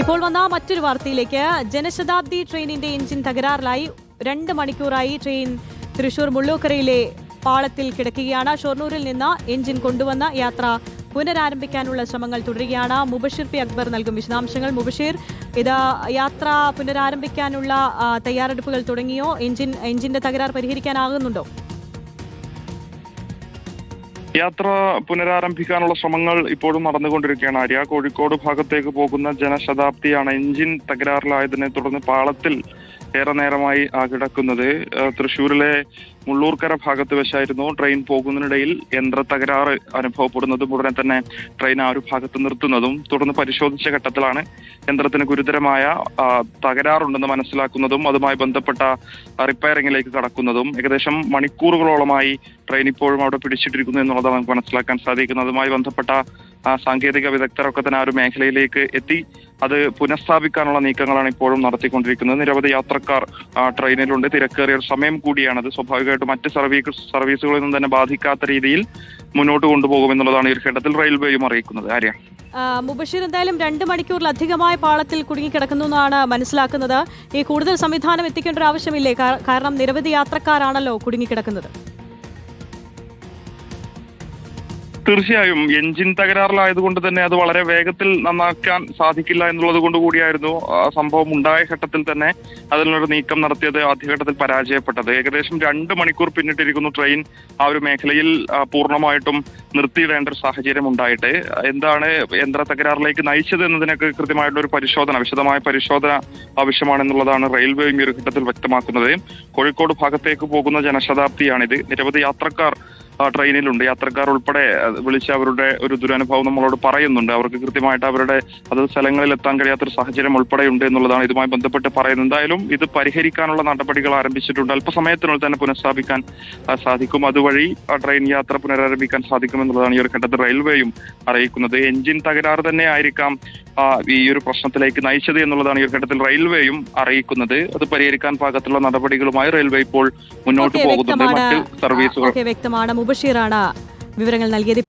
ഇപ്പോൾ വന്ന മറ്റൊരു വാർത്തയിലേക്ക്. ജനശതാബ്ദി ട്രെയിനിന്റെ എഞ്ചിൻ തകരാറിലായി. രണ്ട് മണിക്കൂറായി ട്രെയിൻ തൃശൂർ മുള്ളൂക്കരയിലെ പാളത്തിൽ കിടക്കുകയാണ്. ഷൊർണൂരിൽ നിന്ന് എഞ്ചിൻ കൊണ്ടുവന്ന യാത്ര പുനരാരംഭിക്കാനുള്ള ശ്രമങ്ങൾ തുടരുകയാണ്. മുബഷിർ പി അക്ബർ നൽകും വിശദാംശങ്ങൾ. മുബഷിർ ഇത് യാത്ര പുനരാരംഭിക്കാനുള്ള തയ്യാറെടുപ്പുകൾ തുടങ്ങിയോ? എഞ്ചിൻ എഞ്ചിന്റെ തകരാർ പരിഹരിക്കാനാകുന്നുണ്ടോ? യാത്ര പുനരാരംഭിക്കാനുള്ള ശ്രമങ്ങൾ ഇപ്പോഴും നടന്നുകൊണ്ടിരിക്കുകയാണ്. ആര്യ കോഴിക്കോട് ഭാഗത്തേക്ക് പോകുന്ന ജനശതാബ്ദിയാണ് എഞ്ചിൻ തകരാറിലായതിനെ തുടർന്ന് പാളത്തിൽ ഏറെ നേരമായി കിടക്കുന്നത്. തൃശ്ശൂരിലെ മുള്ളൂർക്കര ഭാഗത്ത് വെച്ചായിരുന്നു ട്രെയിൻ പോകുന്നതിനിടയിൽ യന്ത്ര തകരാറ് അനുഭവപ്പെടുന്നതും. ഉടനെ തന്നെ ട്രെയിൻ ആ ഒരു ഭാഗത്ത് നിർത്തുന്നതും തുടർന്ന് പരിശോധിച്ച ഘട്ടത്തിലാണ് യന്ത്രത്തിന് ഗുരുതരമായ തകരാറുണ്ടെന്ന് മനസ്സിലാക്കുന്നതും അതുമായി ബന്ധപ്പെട്ട റിപ്പയറിംഗിലേക്ക് കടക്കുന്നതും ഏകദേശം മണിക്കൂറുകളോളമായി ട്രെയിൻ ഇപ്പോഴും അവിടെ പിടിച്ചിട്ടിരിക്കുന്നു എന്നുള്ളതാണ് നമുക്ക് മനസ്സിലാക്കാൻ സാധിക്കുന്നത് അതുമായി ബന്ധപ്പെട്ട സാങ്കേതിക വിദഗ്ധരൊക്കെ തന്നെ ആ ഒരു മേഖലയിലേക്ക് എത്തി. അത് പുനഃസ്ഥാപിക്കാനുള്ള നീക്കങ്ങളാണ് ഇപ്പോഴും നടത്തിക്കൊണ്ടിരിക്കുന്നത്. നിരവധി യാത്രക്കാർ ട്രെയിനിലുണ്ട്. തിരക്കേറിയ ഒരു സമയം കൂടിയാണത്. സ്വാഭാവികമായിട്ടും മറ്റ് സർവീസ് സർവീസുകളിൽ നിന്നും തന്നെ ബാധിക്കാത്ത രീതിയിൽ മുന്നോട്ട് കൊണ്ടുപോകുമെന്നുള്ളതാണ് ഈ ഘട്ടത്തിൽ റെയിൽവേയും അറിയിക്കുന്നത്. ആര്യ? മുബഷീർ എന്തായാലും രണ്ട് മണിക്കൂറിലധികമായ പാളത്തിൽ കുടുങ്ങിക്കിടക്കുന്നു എന്നാണ് മനസ്സിലാക്കുന്നത്. ഈ കൂടുതൽ സംവിധാനം എത്തിക്കേണ്ട ഒരു ആവശ്യമില്ലേ? കാരണം നിരവധി യാത്രക്കാരാണല്ലോ കുടുങ്ങിക്കിടക്കുന്നത്. തീർച്ചയായും എഞ്ചിൻ തകരാറിലായതുകൊണ്ട് തന്നെ അത് വളരെ വേഗത്തിൽ നന്നാക്കാൻ സാധിക്കില്ല എന്നുള്ളത് കൊണ്ട് കൂടിയായിരുന്നു സംഭവം ഉണ്ടായ ഘട്ടത്തിൽ തന്നെ അതിനൊരു നീക്കം നടത്തിയത് ആദ്യഘട്ടത്തിൽ പരാജയപ്പെട്ടത്. ഏകദേശം രണ്ട് മണിക്കൂർ പിന്നിട്ടിരിക്കുന്നു ട്രെയിൻ ആ ഒരു മേഖലയിൽ പൂർണമായിട്ടും നിർത്തിയിടേണ്ട ഒരു സാഹചര്യം ഉണ്ടായിട്ട്. എന്താണ് യന്ത്ര തകരാറിലേക്ക് നയിച്ചത് എന്നതിനൊക്കെ കൃത്യമായിട്ടുള്ള ഒരു പരിശോധന വിശദമായ പരിശോധന ആവശ്യമാണെന്നുള്ളതാണ് റെയിൽവേ ഈ ഒരു ഘട്ടത്തിൽ വ്യക്തമാക്കുന്നത്. കോഴിക്കോട് ഭാഗത്തേക്ക് പോകുന്ന ജനശതാബ്ദിയാണിത്. നിരവധി യാത്രക്കാർ ട്രെയിനിലുണ്ട്. യാത്രക്കാർ ഉൾപ്പെടെ ആ, വിളിച്ച് അവരുടെ ഒരു ദുരനുഭവം നമ്മളോട് പറയുന്നുണ്ട്. അവർക്ക് കൃത്യമായിട്ട് അവരുടെ അത് സ്ഥലങ്ങളിൽ എത്താൻ കഴിയാത്തൊരു സാഹചര്യം ഉൾപ്പെടെയുണ്ട് എന്നുള്ളതാണ് ഇതുമായി ബന്ധപ്പെട്ട് പറയുന്നത്. എന്തായാലും ഇത് പരിഹരിക്കാനുള്ള നടപടികൾ ആരംഭിച്ചിട്ടുണ്ട്. അല്പസമയത്തിനുള്ളിൽ തന്നെ പുനഃസ്ഥാപിക്കാൻ സാധിക്കും. അതുവഴി ആ, ട്രെയിൻ യാത്ര പുനരാരംഭിക്കാൻ സാധിക്കും എന്നുള്ളതാണ് ഈ ഒരു ഘട്ടത്തിൽ റെയിൽവേയും അറിയിക്കുന്നത്. എഞ്ചിൻ തകരാറ് തന്നെ ആയിരിക്കാം ഈ ഒരു പ്രശ്നത്തിലേക്ക് നയിച്ചത് എന്നുള്ളതാണ് ഈ ഒരു ഘട്ടത്തിൽ റെയിൽവേയും അറിയിക്കുന്നത്. അത് പരിഹരിക്കാൻ പാകത്തുള്ള നടപടികളുമായി റെയിൽവേ ഇപ്പോൾ മുന്നോട്ട് പോകുന്നുണ്ട്. മറ്റ് സർവീസുകൾ വ്യക്തമാണ്. മുബഷീറാണ് വിവരങ്ങൾ നൽകിയത്.